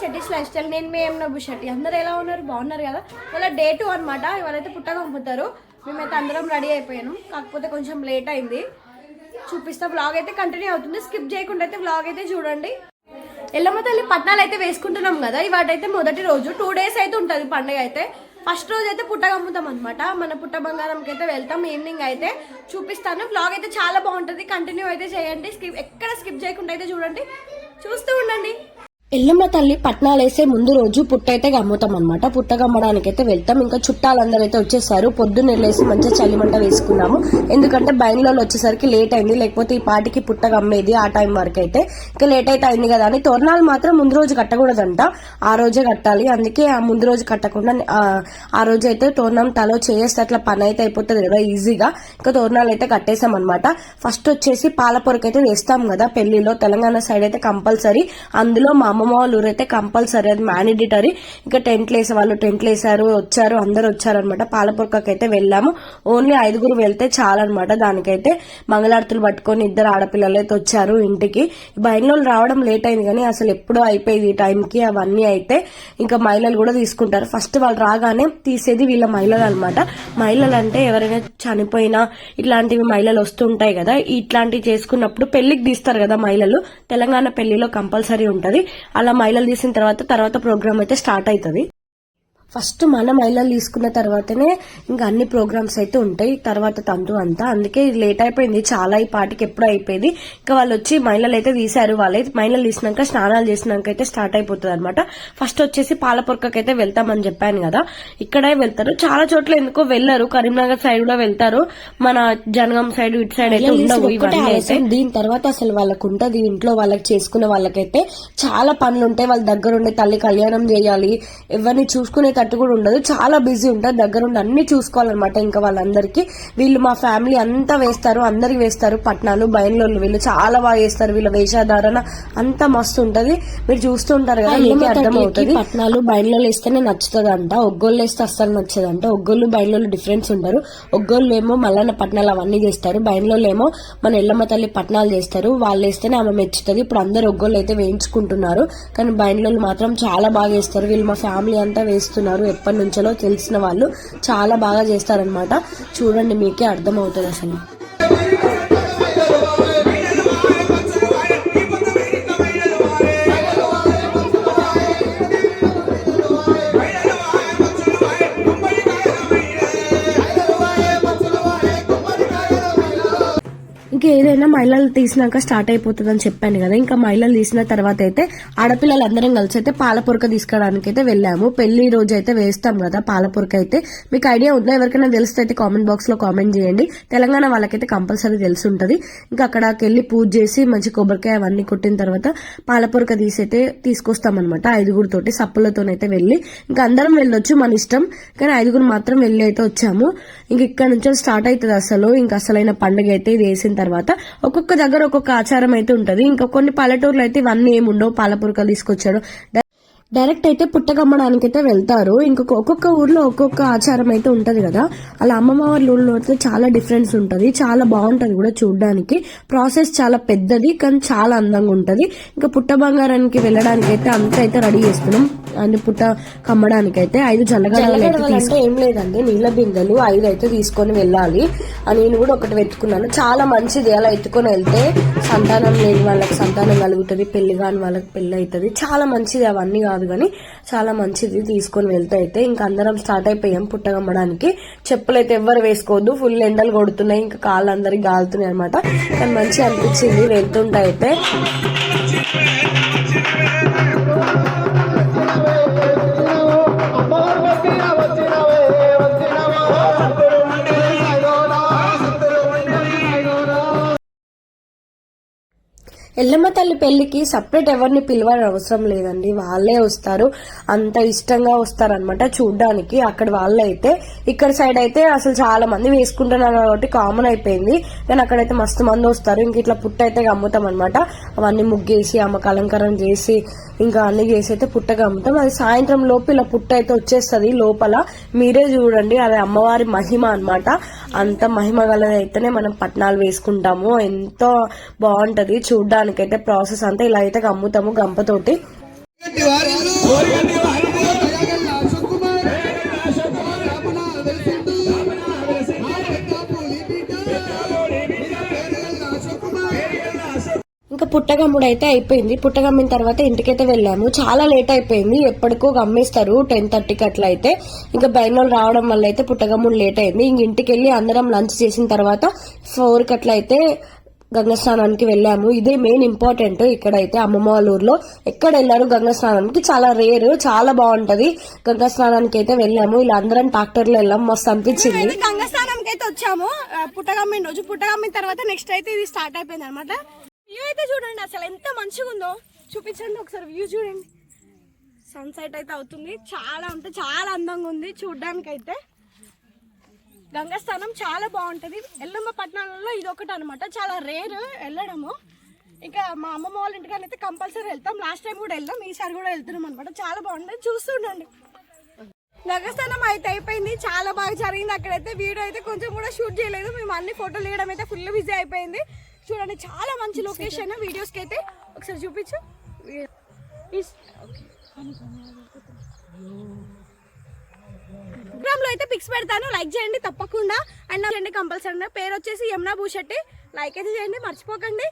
షెట్టిస్ life style నేను మీ ఏం నవ్వు షెట్టి అందరూ ఎలా ఉన్నారు? బాగున్నారు కదా? ఇవాళ డే టూ అనమాట ఇవాళైతే పుట్టగా పంపుతారు. మేమైతే అందరం రెడీ అయిపోయాను. కాకపోతే కొంచెం లేట్ అయింది. చూపిస్తా బ్లాగ్ అయితే కంటిన్యూ అవుతుంది. స్కిప్ చేయకుండా అయితే బ్లాగ్ అయితే చూడండి. ఎల్లమ్మ తల్లి పట్నాలు అయితే వేసుకుంటున్నాం కదా. ఇవాటైతే మొదటి రోజు. టూ డేస్ అయితే ఉంటుంది పండుగ అయితే. ఫస్ట్ రోజు అయితే పుట్ట అమ్ముతాం అనమాట మన పుట్ట బంగారంకి అయితే వెళ్తాం. ఈవినింగ్ అయితే చూపిస్తాను. బ్లాగ్ అయితే చాలా బాగుంటుంది. కంటిన్యూ అయితే చేయండి. స్కిప్ ఎక్కడ స్కిప్ చేయకుండా అయితే చూడండి. చూస్తూ ఉండండి. ఎల్లమ్మ తల్లి పట్నాలేసే ముందు రోజు పుట్ట అయితే గమ్ముతాం అనమాట పుట్టగమ్మడానికి అయితే వెళ్తాం. ఇంకా చుట్టాలందరూ అయితే వచ్చేసారు. పొద్దున్న వెళ్ళేసి మంచిగా చలిమంట వేసుకున్నాము. ఎందుకంటే బయలులో వచ్చేసరికి లేట్ అయింది. లేకపోతే ఈ పాటికి పుట్ట గమ్మేది ఆ టైం వరకు అయితే. ఇంకా లేట్ అయితే అయింది కదా అని తోరణాలు మాత్రం ముందు రోజు కట్టకూడదంట. ఆ రోజే కట్టాలి. అందుకే ఆ ముందు రోజు కట్టకుండా ఆ, ఆ రోజు అయితే తోరణం తలో చేస్తే అట్లా పని అయితే అయిపోతుంది కదా ఈజీగా ఇంకా తోరణాలు అయితే కట్టేసాం అనమాట ఫస్ట్ వచ్చేసి పాల పొరకు అయితే వేస్తాం కదా పెళ్ళిలో తెలంగాణ సైడ్ అయితే కంపల్సరీ. అందులో మా అమ్మమ్మ వాళ్ళ ఊరు అయితే కంపల్సరీ అది మ్యాండిటరీ ఇంకా టెంట్లు వేసే వాళ్ళు టెంట్లు వేసారు వచ్చారు అందరు వచ్చారనమాట పాల అయితే వెళ్ళాము. ఓన్లీ ఐదుగురు వెళ్తే చాలన్నమాట. దానికైతే మంగళార్తులు పట్టుకొని ఇద్దరు ఆడపిల్లలు అయితే వచ్చారు ఇంటికి. బయలు రావడం లేట్ అయింది కానీ అసలు ఎప్పుడో అయిపోయింది ఈ టైంకి అవన్నీ అయితే. ఇంకా మహిళలు కూడా తీసుకుంటారు. ఫస్ట్ వాళ్ళు రాగానే తీసేది వీళ్ళ మహిళలు అనమాట మహిళలు అంటే ఎవరైనా చనిపోయినా ఇట్లాంటివి మహిళలు వస్తుంటాయి కదా. ఇట్లాంటివి చేసుకున్నప్పుడు పెళ్ళికి తీస్తారు కదా మహిళలు. తెలంగాణ పెళ్ళిలో కంపల్సరీ ఉంటది. అలా మహిళలు తీసిన తర్వాత తర్వాత ప్రోగ్రామ్ అయితే స్టార్ట్ అవుతుంది. ఫస్ట్ మన మహిళలు తీసుకున్న తర్వాతనే ఇంకా అన్ని ప్రోగ్రామ్స్ అయితే ఉంటాయి. తర్వాత తంతు అంతా. అందుకే లేట్ అయిపోయింది. చాలా ఈ పాటికి ఎప్పుడు అయిపోయింది. ఇంకా వాళ్ళు వచ్చి మహిళలు అయితే తీశారు. వాళ్ళే మహిళలు తీసినాక స్నానాలు చేసినాక అయితే స్టార్ట్ అయిపోతుంది అనమాట ఫస్ట్ వచ్చేసి పాలపొరకకి అయితే వెళ్తామని చెప్పాను కదా. ఇక్కడే వెళ్తారు. చాలా చోట్ల ఎందుకో వెళ్ళరు. కరీంనగర్ సైడ్ కూడా వెళ్తారు. మన జనగాం సైడ్ ఇటు సైడ్ అయితే ఉండవు దీని తర్వాత అసలు వాళ్ళకు ఉంటది. ఇంట్లో వాళ్ళకి చేసుకునే వాళ్ళకైతే చాలా పనులు ఉంటాయి. వాళ్ళ దగ్గర ఉండే తల్లి కళ్యాణం చేయాలి. ఎవరిని చూసుకునేటట్టు కూడా ఉండదు. చాలా బిజీ ఉంటుంది దగ్గర ఉండి అన్ని చూసుకోవాలన్నమాట ఇంకా వాళ్ళందరికీ. వీళ్ళు మా ఫ్యామిలీ అంతా వేస్తారు. అందరికి వేస్తారు. పట్నాలు బయలుళ్ళు వీళ్ళు చాలా బాగా వేస్తారు. వీళ్ళ వేషధారణ అంతా మస్తు ఉంటది. మీరు చూస్తూ ఉంటారు కదా మీకే అర్థం అవుతుంది. పట్నాలు బయలులో వేస్తేనే నచ్చుతుంది అంట ఒగ్గోళ్ళు వేస్తే అస్సలు నచ్చదంట. ఒగ్గోళ్ళు బయలులో డిఫరెన్స్ ఉంటారు ఒగ్గోళ్ళు ఏమో మల్లన్న పట్నాలు అవన్నీ చేస్తారు. బయలులో ఏమో మన ఎల్లమ్మ తల్లి పట్నాలు చేస్తారు. వాళ్ళు వేస్తేనే ఆమె మెచ్చుతుంది. ఇప్పుడు అందరు ఒగ్గోళ్ళు అయితే వేయించుకుంటున్నారు. కానీ బయలులో మాత్రం చాలా బాగా వేస్తారు. వీళ్ళు మా ఫ్యామిలీ అంతా వేస్తున్నారు. ఎప్పటి నుంచో తెలిసిన వాళ్ళు చాలా బాగా చేస్తారనమాట చూడండి మీకే అర్థం అవుతుంది అసలు. ఏదైనా మహిళలు తీసినాక స్టార్ట్ అయిపోతుంది అని చెప్పాను కదా. ఇంకా మహిళలు తీసిన తర్వాత అయితే ఆడపిల్లలు అందరం కలిసి అయితే పాలపొరక తీసుకోవడానికి అయితే వెళ్ళాము. పెళ్ళి రోజు అయితే వేస్తాం కదా పాలపొరక అయితే. మీకు ఐడియా ఉందా? ఎవరికైనా తెలిస్తే అయితే కామెంట్ బాక్స్లో కామెంట్ చేయండి. తెలంగాణ వాళ్ళకైతే కంపల్సరీ తెలిసి ఉంటుంది. ఇంకా అక్కడికి వెళ్ళి పూజ చేసి మంచి కొబ్బరికాయ అవన్నీ కొట్టిన తర్వాత పాలపొరక తీసి అయితే తీసుకొస్తామన్నమాట ఐదుగురితోటి సప్పులతోనైతే వెళ్ళి. ఇంకా అందరం వెళ్ళొచ్చు మన ఇష్టం. కానీ ఐదుగురు మాత్రం వెళ్ళి అయితే వచ్చాము. ఇంక ఇక్కడ నుంచి స్టార్ట్ అవుతుంది అసలు. ఇంకా అసలైన పండుగ అయితే ఇది వేసిన తర్వాత ఒక్కొక్క దగ్గర ఒక్కొక్క ఆచారం అయితే ఉంటది. ఇంకా కొన్ని పల్లెటూర్లు అయితే ఇవన్నీ ఏముండవు. ఉండవు పాలపురకలు తీసుకొచ్చాడు. డైరెక్ట్ అయితే పుట్టగమ్మడానికి అయితే వెళ్తారు. ఇంకొక ఒక్కొక్క ఊర్లో ఒక్కొక్క ఆచారం అయితే ఉంటది కదా. అలా అమ్మమ్మ వాళ్ళ ఊర్లో అయితే చాలా డిఫరెన్స్ ఉంటది. చాలా బాగుంటది కూడా చూడడానికి. ప్రాసెస్ చాలా పెద్దది కానీ చాలా అందంగా ఉంటది. ఇంకా పుట్ట బంగారానికి వెళ్ళడానికి అయితే అంతా అయితే రెడీ చేస్తున్నాం. అని పుట్ట కమ్మడానికి అయితే ఐదు జల్లగడలు అయితే ఏం లేదండి. నీళ్ళ బిందెలు ఐదు అయితే తీసుకొని వెళ్ళాలి. అని నేను కూడా ఒకటి పెట్టుకున్నాను చాలా మంచిది. అలా ఎత్తుకొని వెళ్తే సంతానం లేని వాళ్ళకి సంతానం కలుగుతుంది. పెళ్ళి కాని వాళ్ళకి పెళ్ళి అవుతుంది. చాలా మంచిది అవన్నీ కాదు. కానీ చాలా మంచిది తీసుకొని వెళ్తే అయితే. ఇంకా అందరం స్టార్ట్ అయిపోయాం పుట్టగమ్మడానికి చెప్పులు అయితే ఎవ్వరు వేసుకోవద్దు. ఫుల్ ఎండలు కొడుతున్నాయి. ఇంకా కాళ్ళు అందరికి గాలుతున్నాయి అనమాట కానీ మంచిగా అనిపించింది. వెళ్తుంటే అయితే. ఎల్లమ్మ తల్లి పెళ్ళికి సపరేట్ ఎవరిని పిలవాలని అవసరం లేదండి. వాళ్ళే వస్తారు. అంత ఇష్టంగా వస్తారనమాట చూడ్డానికి. అక్కడ వాళ్ళే అయితే ఇక్కడ సైడ్ అయితే అసలు చాలా మంది వేసుకుంటున్నారు కాబట్టి కామన్ అయిపోయింది. కానీ అక్కడైతే మస్తు మంది వస్తారు. ఇంక ఇట్లా పుట్ట అయితే అమ్ముతాం అనమాట అవన్నీ ముగ్గేసి అమ్మకు అలంకారం చేసి ఇంకా అన్ని చేసి అయితే పుట్టగా అమ్ముతాం. అది సాయంత్రం లోపు ఇలా పుట్ట అయితే వచ్చేస్తుంది లోపల. మీరే చూడండి అది అమ్మవారి మహిమ అన్నమాట. అంత మహిమ గలదైతేనే అయితేనే మనం పట్నాలు వేసుకుంటాము. ఎంతో బాగుంటది చూడడానికైతే ప్రాసెస్ అంతా ఇలా అయితే అమ్ముతాము గంపతోటి. పుట్టగమ్ముడైతే అయితే అయిపోయింది. పుట్టగమ్మిన తర్వాత ఇంటికైతే వెళ్ళాము. చాలా లేట్ అయిపోయింది. ఎప్పటికో గమ్మేస్తారు టెన్ థర్టీకి అట్లా అయితే. ఇంకా బయలు రావడం వల్ల అయితే పుట్టగమ్ముడు లేట్ అయింది. ఇంక ఇంటికి వెళ్ళి అందరం లంచ్ చేసిన తర్వాత ఫోర్కి అట్లా అయితే గంగా స్నానానికి వెళ్ళాము. ఇదే మెయిన్ ఇంపార్టెంట్ ఇక్కడైతే అమ్మమ్మ వాళ్ళ ఊర్లో ఎక్కడ వెళ్ళారు గంగా స్నానానికి? చాలా రేర్ చాలా బాగుంటది. గంగా స్నానానికి అయితే వెళ్ళాము. ఇలా అందరం ట్రాక్టర్లో వెళ్ళాం మస్తు అనిపించింది. గంగా స్నానానికి అయితే వచ్చాము పుట్టగమ్మిన రోజు. పుట్టగమ్మిన తర్వాత నెక్స్ట్ అయితే ఇది స్టార్ట్ అయిపోయింది అనమాట వ్యూ అయితే చూడండి అసలు ఎంత మంచిగా ఉందో. చూపించండి ఒకసారి వ్యూ చూడండి. సన్సెట్ అయితే అవుతుంది. చాలా అంటే చాలా అందంగా ఉంది చూడడానికి అయితే గంగాస్థానం చాలా బాగుంటుంది. ఎల్లమ్మ పట్టణాలలో ఇది ఒకటి అనమాట చాలా రేర్ వెళ్ళడము. ఇంకా మా అమ్మమ్మ వాళ్ళ ఇంటికని అయితే కంపల్సరీ వెళ్తాం. లాస్ట్ టైం కూడా వెళ్దాం. ఈసారి కూడా వెళ్తున్నాం అనమాట చాలా బాగుంటుంది చూస్తుండండి. గంగస్థానం అయితే అయిపోయింది. చాలా బాగా జరిగింది అక్కడైతే. వీడియో అయితే కొంచెం కూడా షూట్ చేయలేదు. మేము అన్ని ఫోటోలు తీయడం అయితే ఫుల్ బిజీ అయిపోయింది. చూడండి చాలా మంచి లొకేషన్ వీడియోస్కి అయితే ఒకసారి చూపించు లో అయితే పిక్స్ పెడతాను లైక్ చేయండి తప్పకుండా అండ్ చేయండి కంపల్సరీ పేరు వచ్చేసి యమునా భూషెట్టి లైక్ అయితే చేయండి మర్చిపోకండి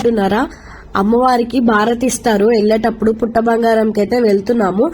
అనుకుంటున్నారా? అమ్మవారికి భారతిస్తారు. వెళ్ళేటప్పుడు పుట్ట బంగారంకి అయితే వెళ్తున్నాము.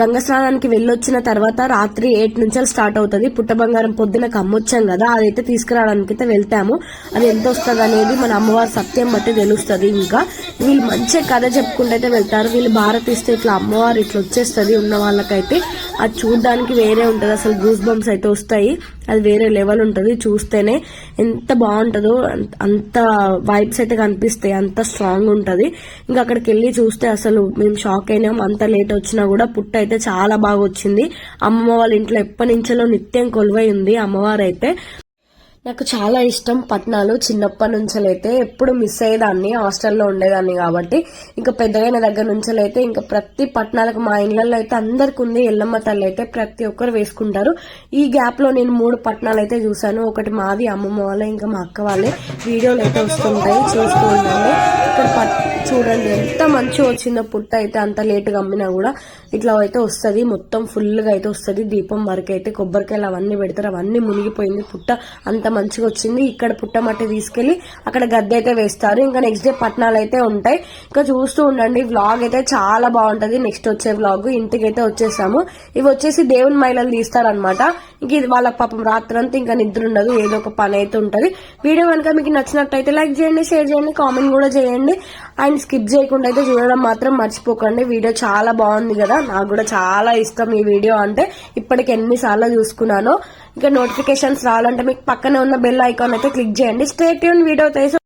గంగ స్నానానికి వెళ్ళొచ్చిన తర్వాత రాత్రి ఎయిట్ నుంచి స్టార్ట్ అవుతుంది. పుట్ట బంగారం పొద్దున కమ్మొచ్చాం కదా అదైతే తీసుకురావడానికి అయితే వెళ్తాము. అది ఎంత వస్తుంది అనేది మన అమ్మవారి సత్యం బట్టి తెలుస్తుంది ఇంకా. వీళ్ళు మంచిగా కథ చెప్పుకుంటూ అయితే వెళ్తారు. వీళ్ళు భారతి ఇస్తే ఇట్లా అమ్మవారు ఇట్లా వచ్చేస్తుంది ఉన్న వాళ్ళకైతే. అది చూడడానికి వేరే ఉంటుంది. అసలు గూస్ బంప్స్ అయితే వస్తాయి. అది వేరే లెవెల్ ఉంటుంది. చూస్తేనే ఎంత బాగుంటుందో అంత- అంత వైబ్స్ అయితే కనిపిస్తాయి. అంత స్ట్రాంగ్ ఉంటుంది. ఇంకా అక్కడికి వెళ్ళి చూస్తే అసలు మేము షాక్ అయినాం. అంత లేట్ వచ్చినా కూడా పుట్ట అయితే చాలా బాగా వచ్చింది అమ్మమ్మ వాళ్ళ ఇంట్లో ఎప్పటి నుంచో నిత్యం కొలువై ఉంది. అమ్మవారు అయితే నాకు చాలా ఇష్టం పట్నాలు. చిన్నప్పటి నుంచలైతే ఎప్పుడు మిస్ అయ్యేదాన్ని హాస్టల్లో ఉండేదాన్ని కాబట్టి. ఇంకా పెద్దగైన దగ్గర నుంచలైతే ఇంకా ప్రతి పట్నాలకు మా ఇళ్ళలో అయితే అందరికి ఉంది. ఎల్లమ్మ తల్లి అయితే ప్రతి ఒక్కరు వేసుకుంటారు. ఈ గ్యాప్లో నేను మూడు పట్నాలు అయితే చూసాను ఒకటి మాది అమ్మమ్మ వాళ్ళే ఇంకా మా అక్క వాళ్ళే. వీడియోలు అయితే వస్తుంటాయి. చూస్తూ ఉండండి. ఇక్కడ పట్- చూడండి. ఎంత మంచిగా వచ్చిందో పుట్ట అయితే అంత లేటుగా అమ్మినా కూడా ఇట్లా అయితే వస్తుంది. మొత్తం ఫుల్గా అయితే వస్తుంది. దీపం వరకు అయితే కొబ్బరికాయలు అవన్నీ పెడతారు. అవన్నీ మునిగిపోయింది. పుట్ట అంత మంచిగా వచ్చింది. ఇక్కడ పుట్టమట్టి తీసుకెళ్ళి అక్కడ గద్దె అయితే వేస్తారు. ఇంకా నెక్స్ట్ డే పట్నాలు అయితే ఉంటాయి. ఇంకా చూస్తూ ఉండండి. వ్లాగ్ అయితే చాలా బాగుంటది. నెక్స్ట్ వచ్చే వ్లాగ్ ఇంటికి అయితే వచ్చేసాము. ఇవి వచ్చేసి దేవుని మైలలు తీస్తారనమాట ఇంక ఇది వాళ్ళ పాపం రాత్రంతా ఇంకా నిద్ర ఉండదు. ఏదో ఒక పని అయితే ఉంటది. వీడియో కనుక మీకు నచ్చినట్టయితే లైక్ చేయండి షేర్ చేయండి కామెంట్ కూడా చేయండి. అండ్ స్కిప్ చేయకుండా అయితే చూడడం మాత్రం మర్చిపోకండి. వీడియో చాలా బాగుంది కదా. నాకు కూడా చాలా ఇష్టం ఈ వీడియో అంటే. ఇప్పటికి ఎన్నిసార్లు చూసుకున్నానో. ఇంకా నోటిఫికేషన్స్ రావాలంటే మీకు పక్కనే ఉన్న బెల్ ఐకాన్ అయితే క్లిక్ చేయండి. స్టేట్ యూన్ వీడియో అయితే